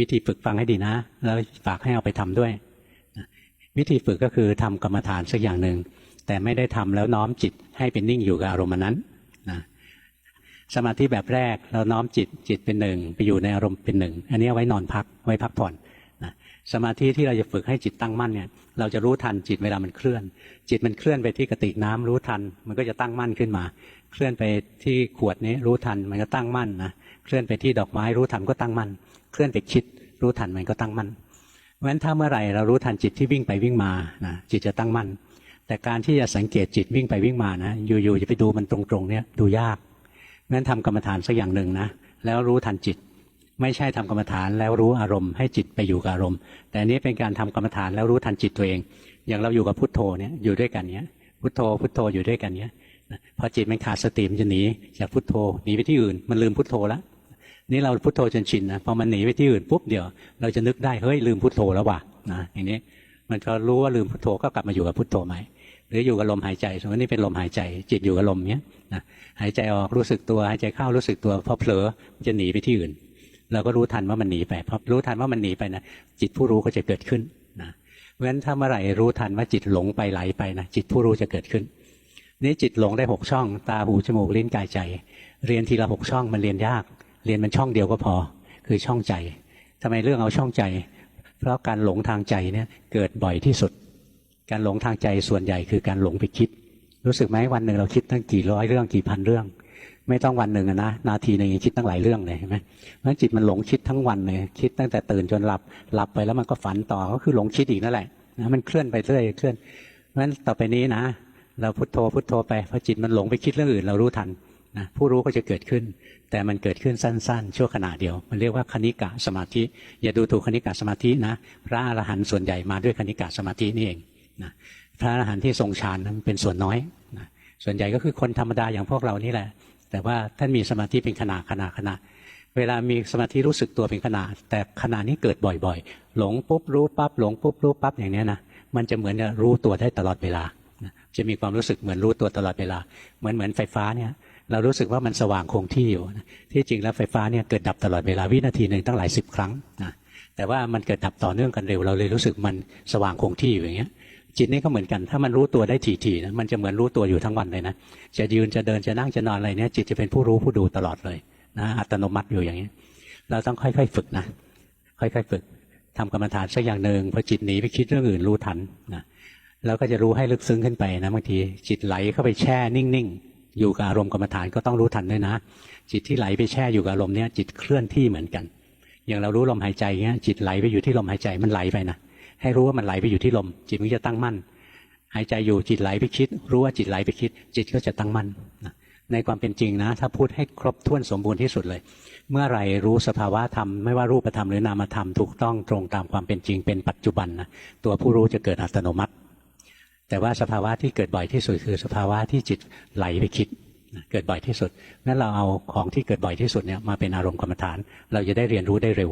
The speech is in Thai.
วิธีฝึกฟังให้ดีนะ แล้วฝากให้เอาไปทำด้วย วิธีฝึกก็คือทำกรรมฐานสักอย่างหนึ่งแต่ไม่ได้ทำแล้วน้อมจิตให้เป็นนิ่งอยู่กับอารมณ์นั้นนะสมาธิแบบแรกเราน้อมจิตจิตเป็นหนึ่งไปอยู่ในอารมณ์เป็นหนึ่งอันนี้ไว้นอนพักไว้พักผ่อน สมาธิที่เราจะฝึกให้จิตตั้งมั่นเนี่ย เราจะรู้ทันจิตเวลามันเคลื่อน จิตมันเคลื่อนไปที่กระติกน้ำรู้ทัน มันก็จะตั้งมั่นขึ้นมา เคลื่อนไปที่ขวดนี้รู้ทันมันก็ตั้งมั่นนะเคลื่อนไปที่ดอกไม้รู้ทันก็ตั้งมั่น เคลื่อนไปคิด รู้ทันมันก็ตั้งมั่นเพราะฉะนั้นถ้าเมื่อไหร่เรารู้ทันจิตที่วิ่งไปวิ่งมานะจิตจะตั้งมั่น แต่การที่จะสังเกตจิตวิ่งไปวิ่งมานะอยู่ๆจะไปดูมันตรงๆเนี่ยดูยากเพราะฉะนั้นทำกรรมฐานสักอย่างหนึ่งนะแล้วรู้ทันจิต ไม่ใช่ทำกรรมฐานแล้วรู้อารมณ์ให้จิตไปอยู่กับอารมณ์ แต่อันนี้เป็นการทำกรรมฐานแล้วรู้ทันจิตตัวเอง อย่างเราอยู่กับพุทโธเนี่ยอยู่ด้วยกันเนี้ยพุทโธพุทโธอยู่ด้วยกันเนี้ยพอจิตมันขาดสติมันจะหนีจากพุทโธหนีไปที่อื่น มันลืมพุทโธแล้วนี่เราพุทโธจนชินนะพอมันหนีไปที่อื่นปุ๊บเดี๋ยวเราจะนึกได้เฮ้ยลืมพุทโธแล้วว่ะนะอย่างนี้มันก็รู้ว่าลืมพุทโธก็กลับมาอยู่กับพุทโธใหม่หรืออยู่กับลมหายใจสมมตินี่เป็นลมหายใจ จิตอยู่กับลมเนี้ยนะหายใจออกรู้สึกตัวหายใจเข้ารู้สึกตัวพอเผลอจะหนีไปที่อื่น เราก็รู้ทันว่ามันหนีไปพอรู้ทันว่ามันหนีไปนะจิตผู้รู้ก็จะเกิดขึ้นนะเพราะฉะนั้นถ้าเมื่อไหร่รู้ทันว่าจิตหลงไปไหลไปนะจิตผู้รู้จะเกิดขึ้น นี่จิตหลงได้หกช่อง ตาหูจมูกลิ้นกายใจ เรียนทีละหกช่องมันเรียนยาก เรียนมันช่องเดียวก็พอ คือช่องใจทำไมเรื่องเอาช่องใจ เพราะการหลงทางใจเนี่ยเกิดบ่อยที่สุด การหลงทางใจส่วนใหญ่คือการหลงไปคิด รู้สึกไหมวันหนึ่งเราคิดตั้งกี่ร้อยเรื่องกี่พันเรื่อง ไม่ต้องวันหนึ่งอะนะนาทีหนึ่งคิดตั้งหลายเรื่องเลยเห็นไหมเพราะฉะนั้นจิตมันหลงคิดทั้งวันเลยคิดตั้งแต่ตื่นจนหลับหลับไปแล้วมันก็ฝันต่อก็คือหลงคิดอีกนั่นแหละนะมันเคลื่อนไปเรื่อยเคลื่อนเพราะฉะนั้นต่อไปนี้นะ เราพุทโธพุทโธไปพอจิตมันหลงไปคิดเรื่องอื่นเรารู้ทันนะผู้รู้ก็จะเกิดขึ้น แต่มันเกิดขึ้นสั้น ๆ ชั่วขณะเดียว มันเรียกว่าคณิกะสมาธิ อย่าดูถูกคณิกะสมาธินะ พระอรหันต์ส่วนใหญ่มาด้วยคณิกะสมาธินี่เองนะพระอรหันต์ที่ทรงฌานนั้นเป็นส่วนน้อยนะส่วนใหญ่ก็คือคนธรรมดาอย่างพวกเรานี่แหละ แต่ว่าท่านมีสมาธิเป็นขณะขณะขณะ เวลามีสมาธิรู้สึกตัวเป็นขณะ แต่ขณะนี้เกิดบ่อยๆ หลงปุ๊บรู้ปั๊บหลงปุ๊บรู้ปั๊บอย่างเนี้ยนะมันจะเหมือนจะรู้ตัวได้ตลอดเวลา จะมีความรู้สึกเหมือนรู้ตัวตลอดเวลา เหมือนเหมือนไฟฟ้าเนี่ยเรารู้สึกว่ามันสว่างคงที่อยู่ ที่จริงแล้วไฟฟ้าเนี่ยเกิดดับตลอดเวลาวินาทีหนึ่งตั้งหลายสิบครั้งนะแต่ว่ามันเกิดดับต่อเนื่องกันเร็ว เราเลยรู้สึกมันสว่างคงที่อยู่อย่างเงี้ย จิตนี่ก็เหมือนกัน ถ้ามันรู้ตัวได้ถี่ๆนะมันจะเหมือนรู้ตัวอยู่ทั้งวันเลยนะจะยืนจะเดินจะนั่งจะนอนอะไรเนี่ยจิตจะเป็นผู้รู้ผู้ดูตลอดเลยนะอัตโนมัติอยู่อย่างนี้เราต้องค่อยๆฝึกนะค่อยๆฝึกทำกรรมฐานสักอย่างหนึ่งพอจิตหนีไปคิดเรื่องอื่นรู้ทันนะแล้วก็จะรู้ให้ลึกซึ้งขึ้นไปนะบางทีจิตไหลเข้าไปแช่นิ่งๆ อยู่กับอารมณ์กรรมฐานก็ต้องรู้ทันด้วยนะ จิตที่ไหลไปแช่อยู่กับอารมณ์เนี่ยจิตเคลื่อนที่เหมือนกัน อย่างเรารู้ลมหายใจเงี้ยจิตไหลไปอยู่ที่ลมหายใจมันไหลไปนะ ให้รู้ว่ามันไหลไปอยู่ที่ลม จิตมันจะตั้งมั่น หายใจอยู่จิตไหลไปคิด รู้ว่าจิตไหลไปคิด จิตก็จะตั้งมั่นในความเป็นจริงนะ ถ้าพูดให้ครบถ้วนสมบูรณ์ที่สุดเลย เมื่อไรรู้สภาวะธรรมไม่ว่ารูปธรรมหรือนามธรรมถูกต้องตรงตามความเป็นจริงเป็นปัจจุบันนะตัวผู้รู้จะเกิดอัตโนมัติ แต่ว่าสภาวะที่เกิดบ่อยที่สุดคือสภาวะที่จิตไหลไปคิดเกิดบ่อยที่สุด นั้นเราเอาของที่เกิดบ่อยที่สุดเนี่ยมาเป็นอารมณ์กรรมฐาน เราจะได้เรียนรู้ได้เร็ว